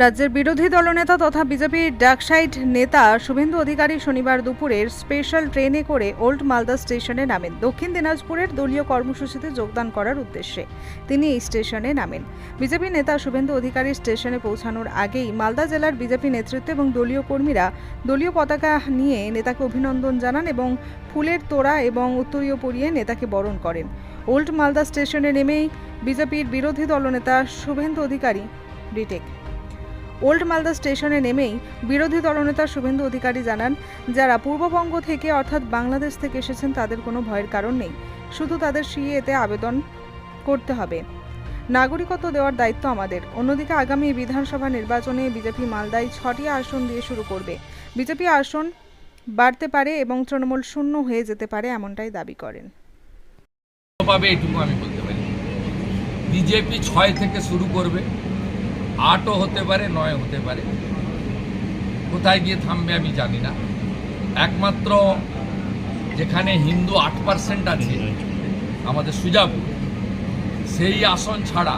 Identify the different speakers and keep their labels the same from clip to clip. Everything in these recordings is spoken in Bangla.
Speaker 1: রাজ্যের বিরোধী দলনেতা তথা বিজেপির ডাকসাইড নেতা শুভেন্দু অধিকারী শনিবার দুপুরের স্পেশাল ট্রেনে করে ওল্ড মালদা স্টেশনে নামেন। দক্ষিণ দিনাজপুরের দলীয় কর্মসূচিতে যোগদান করার উদ্দেশ্যে তিনি এই স্টেশনে নামেন। বিজেপি নেতা শুভেন্দু অধিকারী স্টেশনে পৌঁছানোর আগেই মালদা জেলার বিজেপি নেতৃত্ব এবং দলীয় কর্মীরা দলীয় পতাকা নিয়ে নেতাকে অভিনন্দন জানান এবং ফুলের তোড়া এবং উত্তরীয় পরিয়ে নেতাকে বরণ করেন। ওল্ড মালদা স্টেশনে নেমেই বিজেপির বিরোধী দলনেতা শুভেন্দু অধিকারী রিটেক। ওল্ড মালদা স্টেশনে নেমেই বিরোধী দলনেতা শুভেন্দু অধিকারী জানান, যারা পূর্ববঙ্গ থেকে অর্থাৎ বাংলাদেশ থেকে এসেছেন তাদের কোনো ভয়ের কারণ নেই। শুধু তাদের সিএতে আবেদন করতে হবে। নাগরিকত্ব দেওয়ার দায়িত্ব আমাদের। অন্যদিকে আগামী বিধানসভা নির্বাচনে বিজেপি মালদায় ছটি আসন দিয়ে শুরু করবে। বিজেপি আসন বাড়তে পারে এবং তৃণমূল শূন্য হয়ে যেতে পারে এমনটাই দাবি করেন।
Speaker 2: বিজেপি ছয় থেকে শুরু করবে। আটও হতে পারে নয় হতে পারে। কোথায় গিয়ে থামবে আমি জানি না। একমাত্র যেখানে হিন্দু আট পার্সেন্ট আছে, আমাদের সুজাপুর, সেই আসন ছাড়া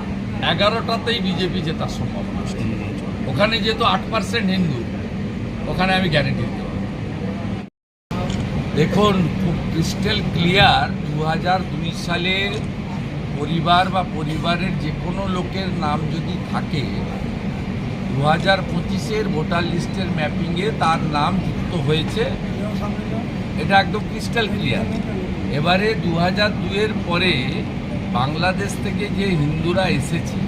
Speaker 2: এগারোটাতেই বিজেপি জেতার সম্ভাবনা ওখানে যেহেতু আট পার্সেন্ট হিন্দু, ওখানে আমি গ্যারেন্টি দিতে পারব। দেখুন, খুব ক্রিস্টাল ক্লিয়ার দু হাজার দুই সালে পরিবার বা পরিবারের যে কোনো লোকের নাম যদি থাকে দু হাজার পঁচিশের ভোটার লিস্টের ম্যাপিংয়ে তার নাম যুক্ত হয়েছে। এটা একদম ক্রিস্টাল ক্লিয়ার এবারে দু হাজার দুইয়ের পরে বাংলাদেশ থেকে যে হিন্দুরা এসেছে,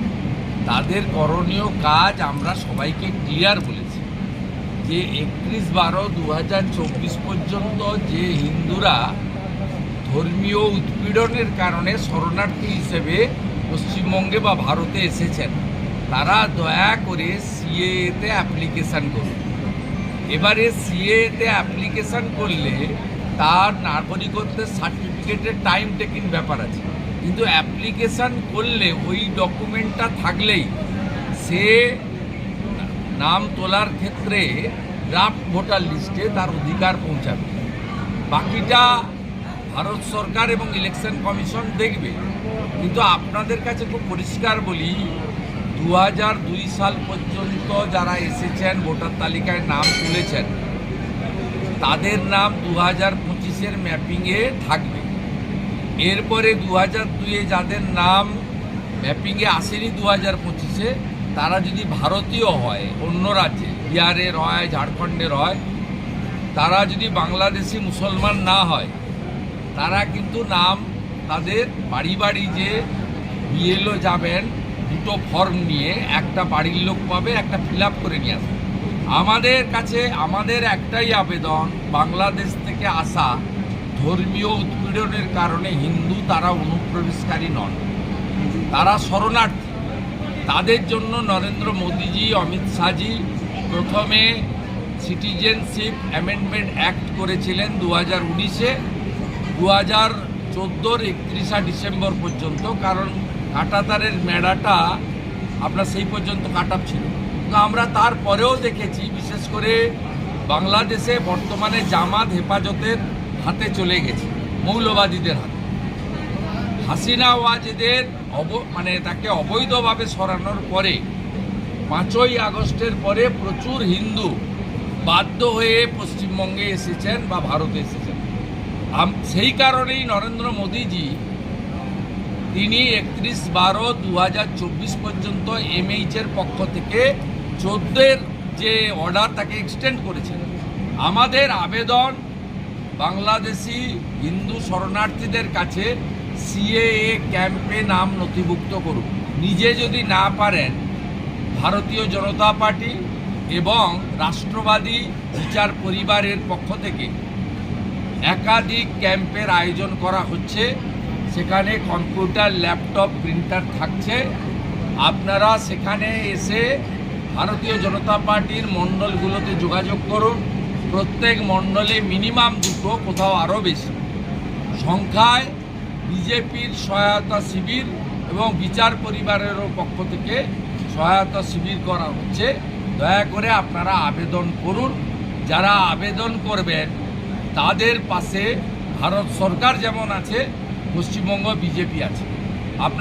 Speaker 2: তাদের করণীয় কাজ আমরা সবাইকে ক্লিয়ার বলেছি। যে একত্রিশ বারো দু পর্যন্ত যে হিন্দুরা ধর্মীয় উৎপীড়নের কারণে শরণার্থী হিসেবে পশ্চিমবঙ্গে বা ভারতে এসেছেন। তারা দয়া করে সিএতে অ্যাপ্লিকেশান করুন। এবারে সিএতে অ্যাপ্লিকেশান করলে তার নাগরিকত্বের সার্টিফিকেটের টাইম টেকিং ব্যাপার আছে। কিন্তু অ্যাপ্লিকেশান করলে ওই ডকুমেন্টটা থাকলেই সে নাম তোলার ক্ষেত্রে ড্রাফট ভোটার লিস্টে তার অধিকার পৌঁছাবে। বাকিটা ভারত সরকার এবং ইলেকশন কমিশন দেখবে। কিন্তু আপনাদের কাছে খুব পরিষ্কার বলি দু সাল পর্যন্ত যারা এসেছেন, ভোটার তালিকায় নাম তুলেছেন, তাদের নাম দু হাজার পঁচিশের ম্যাপিংয়ে থাকবে। এরপরে দু হাজার দুইয়ে যাদের নাম ম্যাপিংয়ে আসেনি দু হাজার পঁচিশে, তারা যদি ভারতীয় হয়, অন্য রাজ্যে বিহারের হয় ঝাড়খণ্ডের হয় তারা যদি বাংলাদেশি মুসলমান না হয় তারা কিন্তু নাম, তাদের বাড়ি বাড়ি যে বিএলও যাবেন, দুটো ফর্ম নিয়ে, একটা বাড়ির লোক পাবে, একটা ফিল করে নিয়ে আসবে। আমাদের কাছে, আমাদের একটাই আবেদন, বাংলাদেশ থেকে আসা ধর্মীয় উৎপীড়নের কারণে হিন্দু তারা অনুপ্রবেশকারী নন। তারা শরণার্থী। তাদের জন্য নরেন্দ্র মোদীজি, অমিত শাহজি প্রথমে সিটিজেনশিপ অ্যামেন্ডমেন্ট অ্যাক্ট করেছিলেন দু হাজার উনিশে। দু হাজার চোদ্দোর একত্রিশা ডিসেম্বর পর্যন্ত, কারণ কাটাতারের মেড়াটা আপনার সেই পর্যন্ত কাটাপ ছিল। তো আমরা তারপরেও দেখেছি, বিশেষ করে বাংলাদেশে বর্তমানে জামাত হেফাজতের হাতে চলে গেছে, মৌলবাদীদের হাতে। হাসিনা ওয়াজেদের অব মানে তাকে অবৈধভাবে সরানোর পরে, পাঁচই আগস্টের পরে প্রচুর হিন্দু বাধ্য হয়ে পশ্চিমবঙ্গে এসেছেন বা ভারতে এসেছেন। সেই কারণেই নরেন্দ্র মোদীজি তিনি একত্রিশ বারো দু পর্যন্ত এমএইচের পক্ষ থেকে চোদ্দের যে অর্ডার তাকে এক্সটেন্ড করেছেন। আমাদের আবেদন বাংলাদেশি হিন্দু শরণার্থীদের কাছে সিএএ ক্যাম্পে নাম নথিভুক্ত করুন। নিজে যদি না পারেন, ভারতীয় জনতা পার্টি এবং রাষ্ট্রবাদী বিচার পরিবারের পক্ষ থেকে একাধিক ক্যাম্পের আয়োজন করা হচ্ছে। সেখানে কম্পিউটার, ল্যাপটপ, প্রিন্টার থাকছে। আপনারা সেখানে এসে ভারতীয় জনতা পার্টির মণ্ডলগুলোতে যোগাযোগ করুন। প্রত্যেক মণ্ডলে মিনিমাম দুটো, কোথাও আরও বেশি। সংখ্যায় বিজেপির সহায়তা শিবির এবং বিচার পরিবারেরও পক্ষ থেকে সহায়তা শিবির করা হচ্ছে। দয়া করে আপনারা আবেদন করুন। যারা আবেদন করবেন তাদের পাশে ভারত সরকার যেমন আছে পশ্চিমবঙ্গ বিজেপি আছে। আপনার